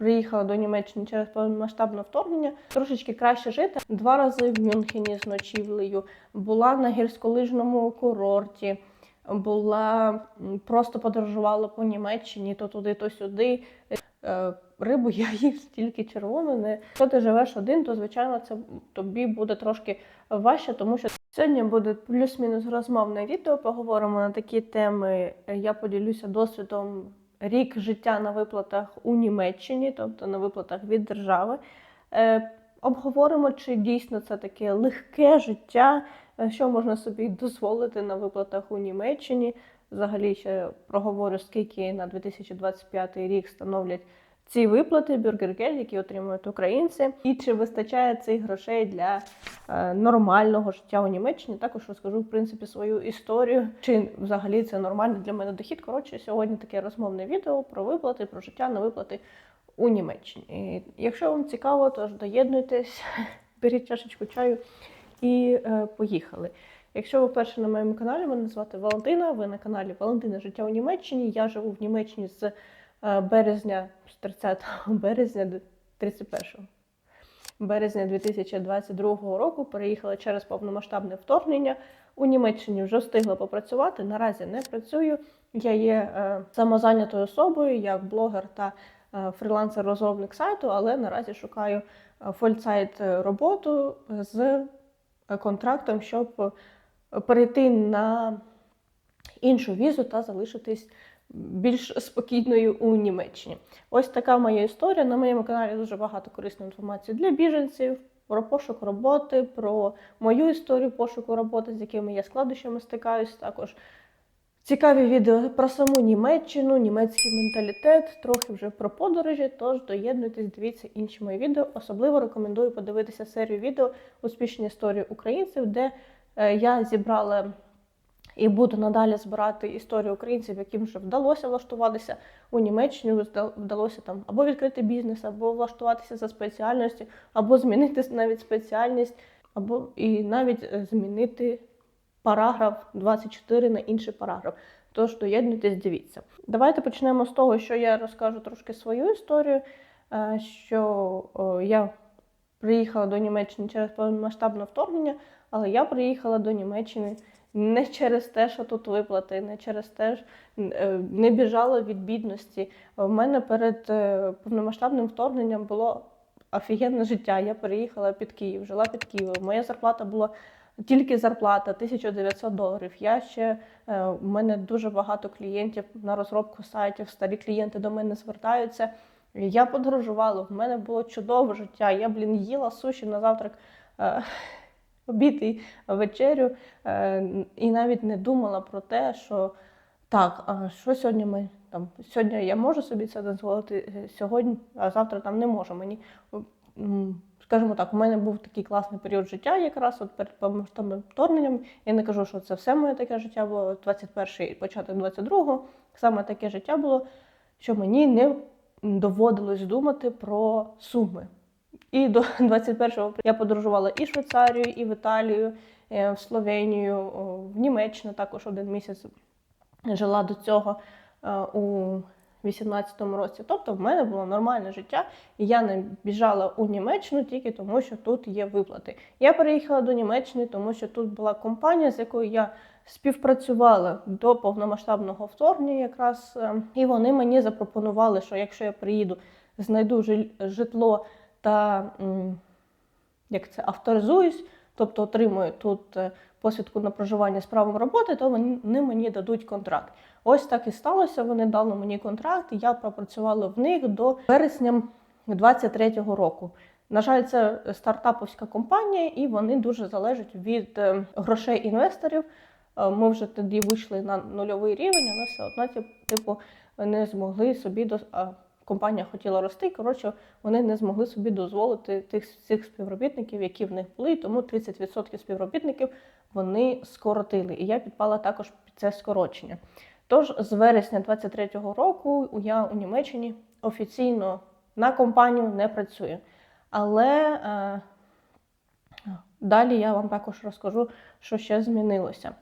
приїхала до Німеччини через повномасштабне вторгнення, трошечки краще жити. Два рази в Мюнхені з ночівлею, була на гірськолижному курорті, була просто подорожувала по Німеччині, то туди, то сюди. Е, Рибу я їв тільки червону. Не якщо ти живеш один, то звичайно це тобі буде трошки важче, тому що сьогодні буде плюс-мінус розмовне відео. Поговоримо на такі теми. Я поділюся досвідом рік життя на виплатах у Німеччині, тобто на виплатах від держави. Е, Обговоримо, чи дійсно це таке легке життя, е, що можна собі дозволити на виплатах у Німеччині. Взагалі ще проговорю, скільки на 2025 рік становлять ці виплати бюргергель, які отримують українці, і чи вистачає цих грошей для е, нормального життя у Німеччині. Також розкажу в принципі свою історію, чи взагалі це нормальний для мене дохід. Коротше, сьогодні таке розмовне відео про виплати, про життя на виплати у Німеччині. І якщо вам цікаво, то ж доєднуйтесь, беріть чашечку чаю і е, поїхали. Якщо ви вперше на моєму каналі, мене звати Валентина. Ви на каналі Валентина Життя у Німеччині. Я живу в Німеччині з березня, 30 березня до 31 березня 2022 року. Переїхала через повномасштабне вторгнення. У Німеччині вже встигла попрацювати. Наразі не працюю. Я є е, самозайнятою особою як блогер та е, фрілансер-розробник сайту, але наразі шукаю е, фольцайт роботу з е, контрактом, щоб е, перейти на іншу візу та залишитись більш спокійною у Німеччині. Ось така моя історія. На моєму каналі дуже багато корисної інформації для біженців. Про пошук роботи, про мою історію пошуку роботи, з якими я складнощами стикаюсь. Також цікаві відео про саму Німеччину, німецький менталітет, трохи вже про подорожі. Тож доєднуйтесь, дивіться інші мої відео. Особливо рекомендую подивитися серію відео Успішні історії українців, де е, я зібрала і буду надалі збирати історію українців, яким вже вдалося влаштуватися у Німеччині, вда- вдалося там або відкрити бізнес, або влаштуватися за спеціальністю, або змінити навіть спеціальність, або і навіть е, змінити параграф 24 на інший параграф. Тож доєднуйтесь, дивіться. Давайте почнемо з того, що я розкажу трошки свою історію. е, Що я приїхала до Німеччини через повномасштабне вторгнення, але я приїхала до Німеччини не через те, що тут виплати, не через те, що е, не біжала від бідності. У мене перед е, повномасштабним вторгненням було офігенне життя. Я переїхала під Київ, жила під Києвом. Моя зарплата була тільки зарплата 1900 доларів. Я ще е, у мене дуже багато клієнтів на розробку сайтів. Старі клієнти до мене звертаються. Я подорожувала, в мене було чудове життя. Я, блін, їла суші на завтрак. Обід і вечерю, е, і навіть не думала про те, що так, а що сьогодні ми там сьогодні я можу собі це дозволити е, сьогодні, а завтра там не можу. Мені скажімо так, у мене був такий класний період життя, якраз от перед повномасштабним вторгненням. Я не кажу, що це все моє таке життя було 21-й, початок 22-го. Саме таке життя було, що мені не доводилось думати про суми. І до 21-го я подорожувала і Швейцарію, і в Італію, е, в Словенію, в Німеччину також один місяць жила до цього е, у 18-му році. Тобто в мене було нормальне життя, і я не біжала у Німеччину тільки тому, що тут є виплати. Я переїхала до Німеччини, тому що тут була компанія, з якою я співпрацювала до повномасштабного вторгнення, якраз е, і вони мені запропонували, що якщо я приїду, знайду житло та як це авторизуюсь, тобто отримую тут е, посвідку на проживання з правом роботи, то вони мені дадуть контракт. Ось так і сталося. Вони дали мені контракт, і я пропрацювала в них до вересня 23-го року. На жаль, це стартаповська компанія, і вони дуже залежать від е, грошей інвесторів. Е, Ми вже тоді вийшли на нульовий рівень, але все одно типу не змогли собі до компанія хотіла рости. і Коротше, вони не змогли собі дозволити тих всіх співробітників, які в них були, І тому 30% співробітників вони скоротили. І я підпала також під це скорочення. Тож з вересня 23-го року я у Німеччині офіційно на компанію не працюю. Але е, далі я вам також розкажу, що ще змінилося.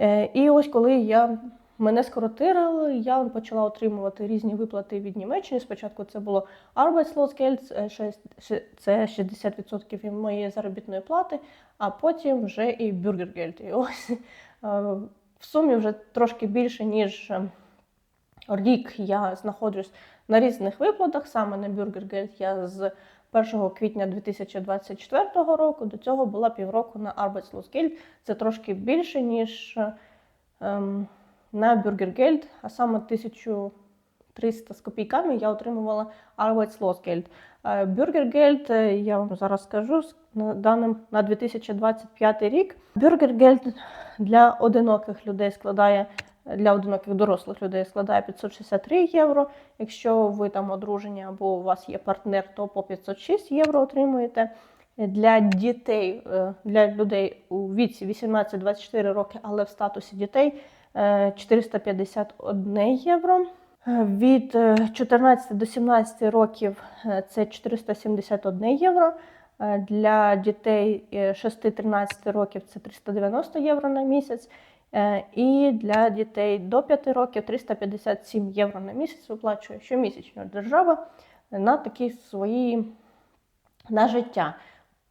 Е, і ось коли я мене скоротили, я почала отримувати різні виплати від Німеччини. Спочатку це було Arbeitslosgeld, е, це 60% моєї заробітної плати, а потім вже і Bürgergeld. І ось е, в сумі вже трошки більше, ніж е, рік я знаходжусь на різних виплатах, саме на Bürgergeld. Я з 1 квітня 2024 року до цього була півроку на Arbeitslosgeld. Це трошки більше, ніж ем, на Bürgergeld, а саме 1300 з копійками я отримувала Arbeitslosgeld. Bürgergeld, е, я вам зараз скажу, на- даним на 2025 рік. Bürgergeld для одиноких людей складає для одиноких дорослих людей складає 563 євро. Якщо ви там одружені або у вас є партнер, то по 506 євро отримуєте. Для дітей, е, для людей у віці 18-24 роки, але в статусі дітей 451 євро. Е, Від е, 14 до 17 років е, це 471 євро. Е, Для дітей е, 6-13 років це 390 євро на місяць. Е, І для дітей до 5 років 357 євро на місяць виплачує щомісячно держава на такі свої на життя.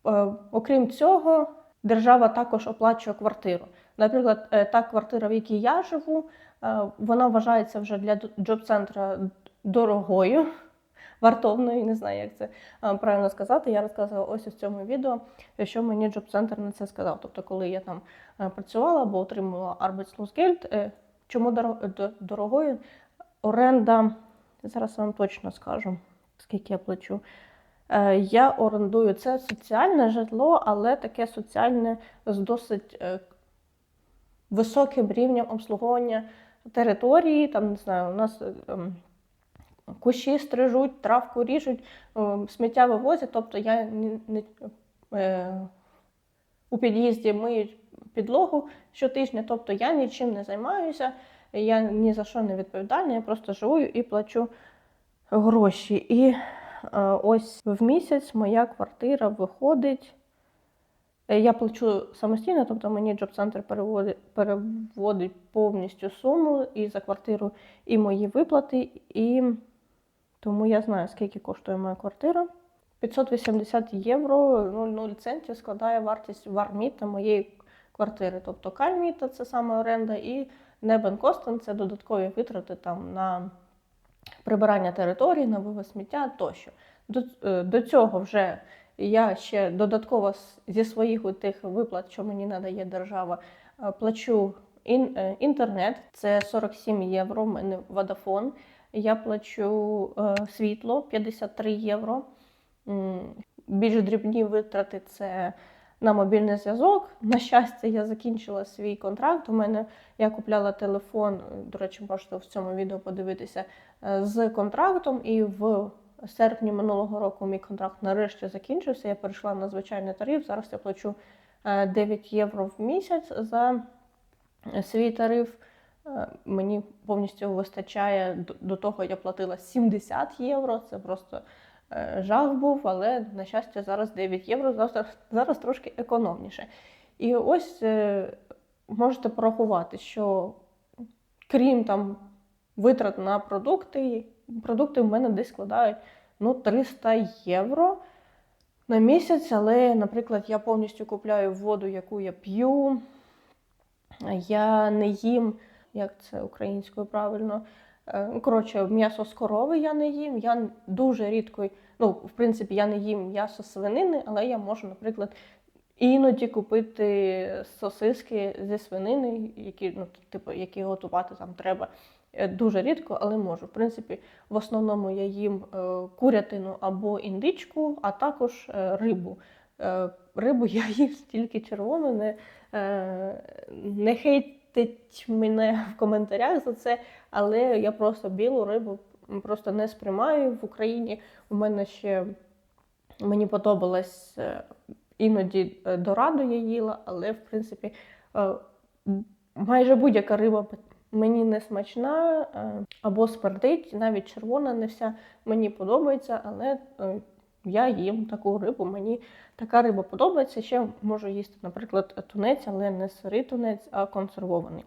Е, Окрім цього, держава також оплачує квартиру. Наприклад, е, та квартира, в якій я живу, е, вона вважається вже для джоб-центра дорогою, вартовною, не знаю, як це е, правильно сказати. Я розказувала ось у цьому відео, що мені джоб-центр на це сказав. Тобто, коли я там працювала або отримувала Arbeitslosgeld, чому дорогою? Оренда, зараз вам точно скажу, скільки я плачу. Я орендую це соціальне житло, але таке соціальне з досить високим рівнем обслуговування території. Там, не знаю, у нас ем, кущі стрижуть, травку ріжуть, ем, сміття вивозять. Тобто я не, не, е, у під'їзді мию підлогу щотижня, тобто я нічим не займаюся, я ні за що не відповідальна, я просто живу і плачу гроші. І е, ось в місяць моя квартира виходить. Е, Я плачу самостійно, тобто мені джоб-центр переводить, переводить повністю суму і за квартиру, і мої виплати, і тому я знаю, скільки коштує моя квартира. 580 євро 0,0 центів складає вартість варміта моєї квартири. Тобто кальміта це саме оренда, і небенкостен це додаткові витрати там на прибирання території, на вивоз сміття тощо. До, е, до цього вже я ще додатково зі своїх тих виплат, що мені надає держава, е, плачу е, інтернет. Це 47 євро. в мене водафон. Я плачу е, світло 53 євро. Більш дрібні витрати це на мобільний зв'язок. На щастя, я закінчила свій контракт. У мене я купляла телефон. До речі, можете в цьому відео подивитися з контрактом. І в серпні минулого року мій контракт нарешті закінчився. Я перейшла на звичайний тариф. Зараз я плачу е, 9 євро в місяць за е, свій тариф. Е, Мені повністю вистачає до- того, я платила 70 євро. Це просто е, жах був, але на щастя, зараз 9 євро, зараз, зараз трошки економніше. І ось е, можете порахувати, що крім там витрат на продукти, продукти в мене десь складають ну, 300 євро на місяць, але, наприклад, я повністю купляю воду, яку я п'ю. Я не їм, як це українською правильно. Е, Коротше, м'ясо з корови я не їм. Я дуже рідко, ну, в принципі, я не їм м'ясо свинини, але я можу, наприклад, іноді купити сосиски зі свинини, які, ну, типу, які готувати там треба. Е, Дуже рідко, але можу. В принципі, в основному я їм е, курятину або індичку, а також е, рибу. Рибу я їм тільки червону, не, не хейтить мене в коментарях за це, але я просто білу рибу просто не сприймаю в Україні. У мене ще мені подобалось е, іноді дораду я їла, але в принципі майже будь-яка риба мені не смачна е, або смердить, навіть червона не вся мені подобається, але е, я їм таку рибу. Мені така риба подобається. Ще можу їсти, наприклад, тунець, але не сирий тунець, а консервований.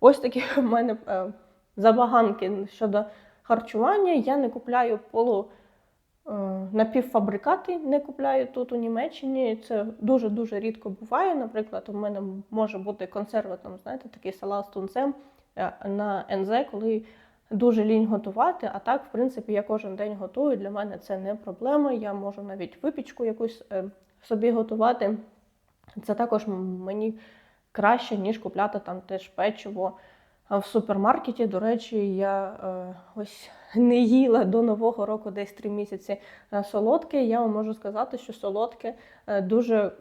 Ось такі в мене е, забаганки щодо харчування. Я не купляю полу напівфабрикати, не купляю тут у Німеччині. Це дуже-дуже рідко буває. Наприклад, у мене може бути консерва, там, знаєте, такий салат з тунцем на НЗ, коли дуже лінь готувати. А так, в принципі, я кожен день готую. Для мене це не проблема. Я можу навіть випічку якусь е, собі готувати. Це також мені краще, ніж купляти там теж печиво. А в супермаркеті, до речі, я е, ось не їла до Нового року десь три місяці е, солодке. Я вам можу сказати, що солодке е, дуже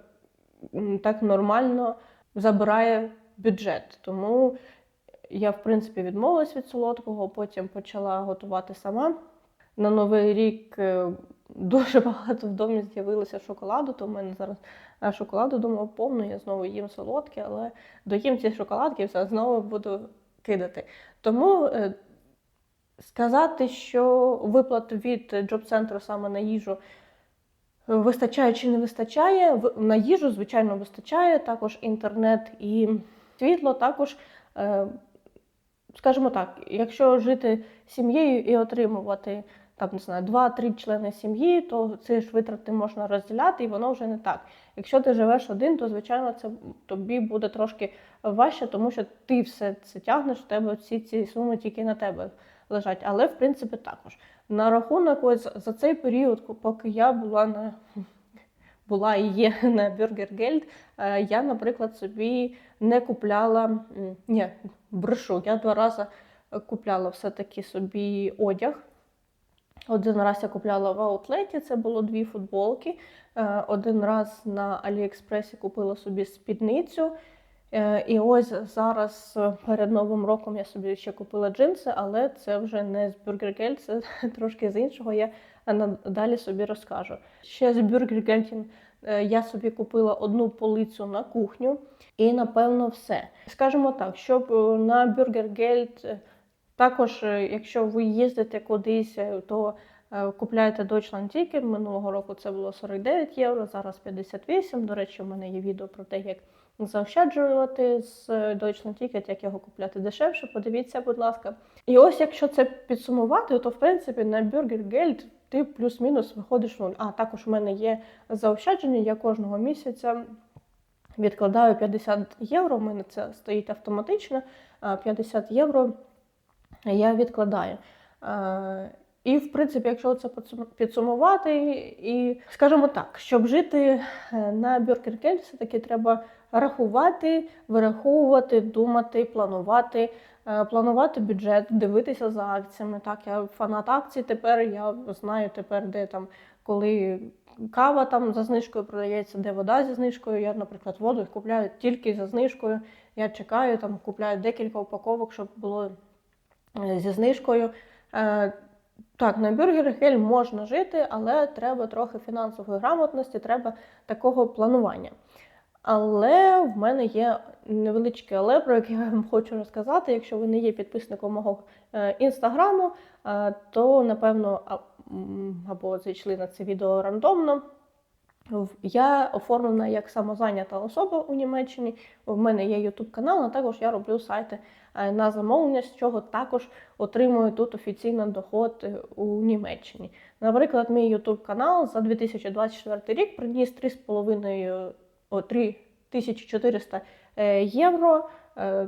так нормально забирає бюджет. Тому я, в принципі, відмовилась від солодкого, потім почала готувати сама. На Новий рік е, дуже багато в домі з'явилося шоколаду, то в мене зараз е, шоколаду дома повно, я знову їм солодке, але доїм ці шоколадки все знову буду кидати. Тому е, сказати, що виплат від джоб-центру саме на їжу вистачає чи не вистачає. На їжу, звичайно, вистачає, також інтернет і світло, також, скажімо так, якщо жити сім'єю і отримувати там, не знаю, два-три члени сім'ї, то ці ж витрати можна розділяти, і воно вже не так. Якщо ти живеш один, то звичайно це тобі буде трошки важче, тому що ти все це тягнеш, в тебе всі ці суми тільки на тебе лежать. Але в принципі також. На рахунок ось за цей період, поки я була на була і є на Бюргергельд, я, наприклад, собі не купляла, ні, брешу, я два рази купляла все-таки собі одяг. Один раз я купляла в аутлеті, це було дві футболки. Е, Один раз на Аліекспресі купила собі спідницю. Е, І ось зараз е, перед Новим роком я собі ще купила джинси, але це вже не з Geld, це трошки з іншого. Я далі собі розкажу. Ще з е, я собі купила одну полицю на кухню, і напевно все. Скажімо так, щоб е, на е, також, якщо ви їздите кудись, то купляєте Deutschland Ticket. Минулого року це було 49 євро, зараз 58. До речі, у мене є відео про те, як заощаджувати з е, Deutschland Ticket, як його купляти дешевше. Подивіться, будь ласка. І ось якщо це підсумувати, то в принципі на Burger Geld ти плюс-мінус виходиш в. А також у мене є заощадження. Я кожного місяця відкладаю 50 євро. У мене це стоїть автоматично. а 50 євро я відкладаю. І, в принципі, якщо це підсум- підсумувати, і скажімо так, щоб жити е, на Burger Geld, все-таки треба рахувати, вираховувати, думати, планувати, е, планувати бюджет, дивитися за акціями. Так, я фанат акцій тепер, я знаю тепер, де там, коли кава там за знижкою продається, де вода зі знижкою. Я, наприклад, воду купляю тільки за знижкою. Я чекаю, там купляю декілька упаковок, щоб було е, зі знижкою. Так, на Burger Hell можна жити, але треба трохи фінансової грамотності, треба такого планування. Але в мене є невеличке але, про яке я вам хочу розказати. Якщо ви не є підписником мого е, інстаграму, е, то напевно або зайшли на це відео рандомно. Я оформлена як самозайнята особа у Німеччині. В мене є YouTube канал, а також я роблю сайти на замовлення, з чого також отримую тут офіційно доход е, у Німеччині. Наприклад, мій YouTube канал за 2024 рік приніс 3,5 3400 е, євро. Е,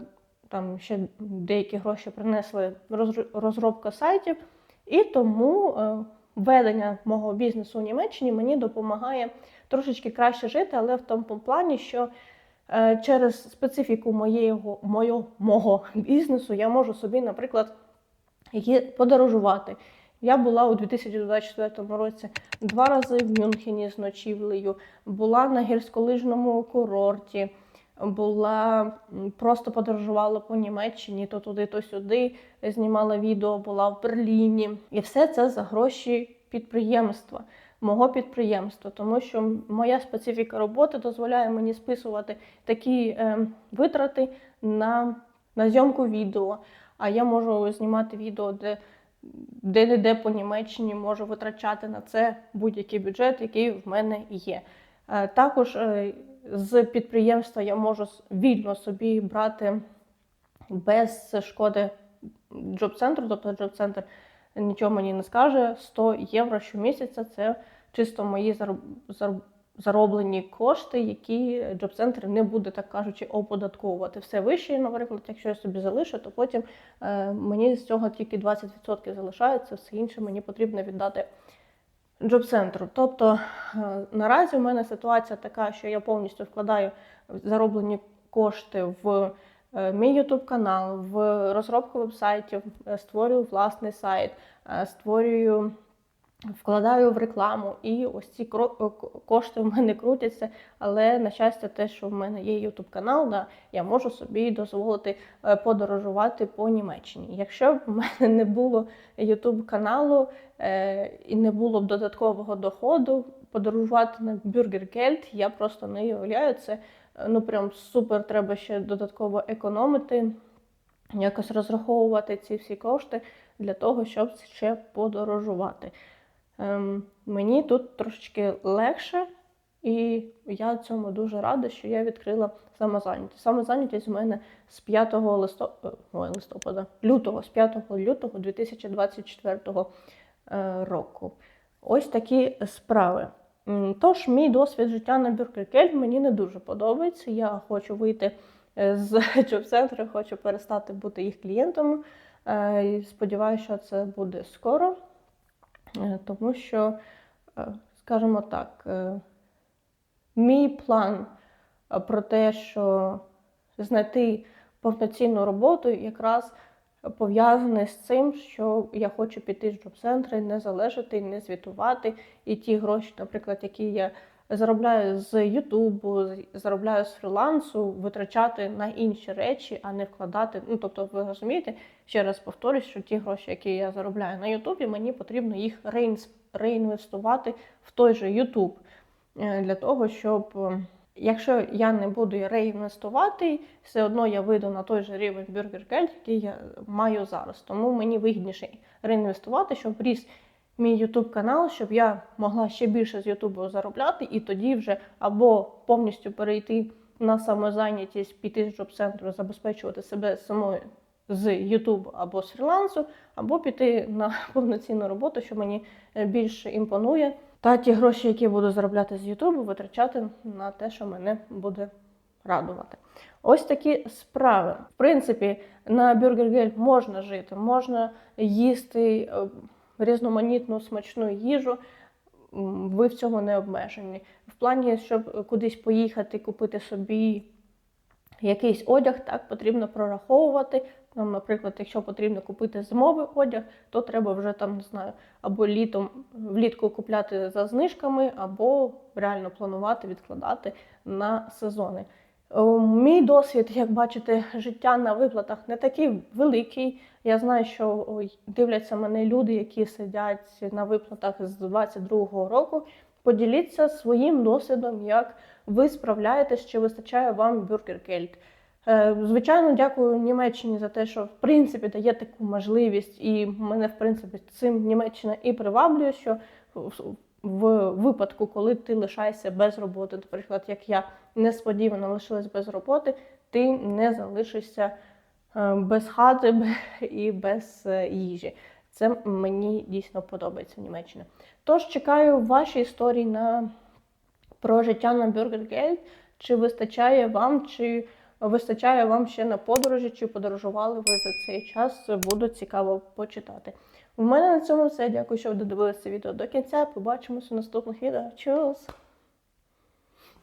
Там ще деякі гроші принесли розр- розробка сайтів. І тому е, ведення мого бізнесу у Німеччині мені допомагає трошечки краще жити, але в тому плані, що е, через специфіку моєго, моєго, мого бізнесу я можу собі, наприклад, є- подорожувати. Я була у 2024 році два рази в Мюнхені з ночівлею, була на гірськолижному курорті, була просто подорожувала по Німеччині, то туди, то сюди, знімала відео, була в Берліні. І все це за гроші підприємства, мого підприємства, тому що моя специфіка роботи дозволяє мені списувати такі е, витрати на, на зйомку відео. А я можу знімати відео, де де-не-де по Німеччині можу витрачати на це будь-який бюджет, який в мене є. Е, Також е, з підприємства я можу вільно собі брати без шкоди джоб-центру, тобто джоб-центр нічого мені не скаже. 100 євро щомісяця це чисто мої зароб- зароб- зароблені кошти, які джоб-центр не буде, так кажучи, оподатковувати. Все вище, наприклад, якщо я собі залишу, то потім е, мені з цього тільки 20% залишається, все інше мені потрібно віддати джоб-центру. Тобто е, наразі в мене ситуація така, що я повністю вкладаю зароблені кошти в мій YouTube канал, в розробку вебсайтів, е, створюю власний сайт, е, створюю, вкладаю в рекламу. І ось ці е, кошти в мене крутяться. Але на щастя, те, що в мене є YouTube канал, да, я можу собі дозволити е, подорожувати по Німеччині. Якщо б в мене не було YouTube каналу е, і не було б додаткового доходу, подорожувати на бюргергельд, я просто не уявляю це. Е, Ну прям супер, треба ще додатково економити, якось розраховувати ці всі кошти для того, щоб ще подорожувати. Ем, мені тут трошечки легше, і я цьому дуже рада, що я відкрила самозайнятість. Самозайнятість у мене з 5 листопада, ой, листопада, лютого, з 5 лютого 2024 е, року. Ось такі справи. Тож, мій досвід життя на Бюркеркель мені не дуже подобається. Я хочу вийти е, з джоб-центру, хочу перестати бути їх клієнтом. Е, Сподіваюся, що це буде скоро, Е, тому що, скажімо так, мій план про те, що знайти повноцінну роботу, якраз пов'язаний з цим, що я хочу піти з джоб-центру, не залежати, не звітувати. І ті гроші, наприклад, які я заробляю з Ютубу, заробляю з фрілансу, витрачати на інші речі, а не вкладати. Ну тобто, ви розумієте, ще раз повторюсь, що ті гроші, які я заробляю на Ютубі, мені потрібно їх реінвестувати в той же Ютуб е, для того, щоб. Якщо я не буду реінвестувати, все одно я вийду на той же рівень Burger Geld, який я маю зараз. Тому мені вигідніше реінвестувати, щоб ріс мій YouTube канал, щоб я могла ще більше з Ютубу заробляти, і тоді вже або повністю перейти на самозайнятість, піти з джоб-центру, забезпечувати себе самою з Ютубу або з фрілансу, або піти на повноцінну роботу, що мені е, більше імпонує. Та ті гроші, які буду заробляти з Ютубу, витрачати на те, що мене буде радувати. Ось такі справи. В принципі, на бюргергель можна жити, можна їсти е, різноманітну смачну їжу. Ви в цьому не обмежені. В плані, щоб кудись поїхати, купити собі якийсь одяг, так потрібно прораховувати. Нам, наприклад, якщо потрібно купити зимовий одяг, то треба вже там не знаю, або літом влітку купляти за знижками, або реально планувати, відкладати на сезони. Мій досвід, як бачите, життя на виплатах не такий великий. Я знаю, що дивляться мене люди, які сидять на виплатах з 22-го року. Поділіться своїм досвідом, як ви справляєтесь, чи вистачає вам бюргергельд. Е, Звичайно, дякую Німеччині за те, що в принципі дає таку можливість, і мене в принципі цим Німеччина і приваблює, що в- в випадку, коли ти лишаєшся без роботи, наприклад, як я несподівано лишилась без роботи, ти не залишишся е, без хати і без е, їжі. Це мені дійсно подобається в Німеччині. Тож чекаю ваші історії на про життя на Бюргергельд. Чи вистачає вам, чи вистачає вам ще на подорожі, чи подорожували ви за цей час? Буду цікаво почитати. У мене на цьому все. Дякую, що ви додивилися відео до кінця. Побачимося в наступних відео. Чус!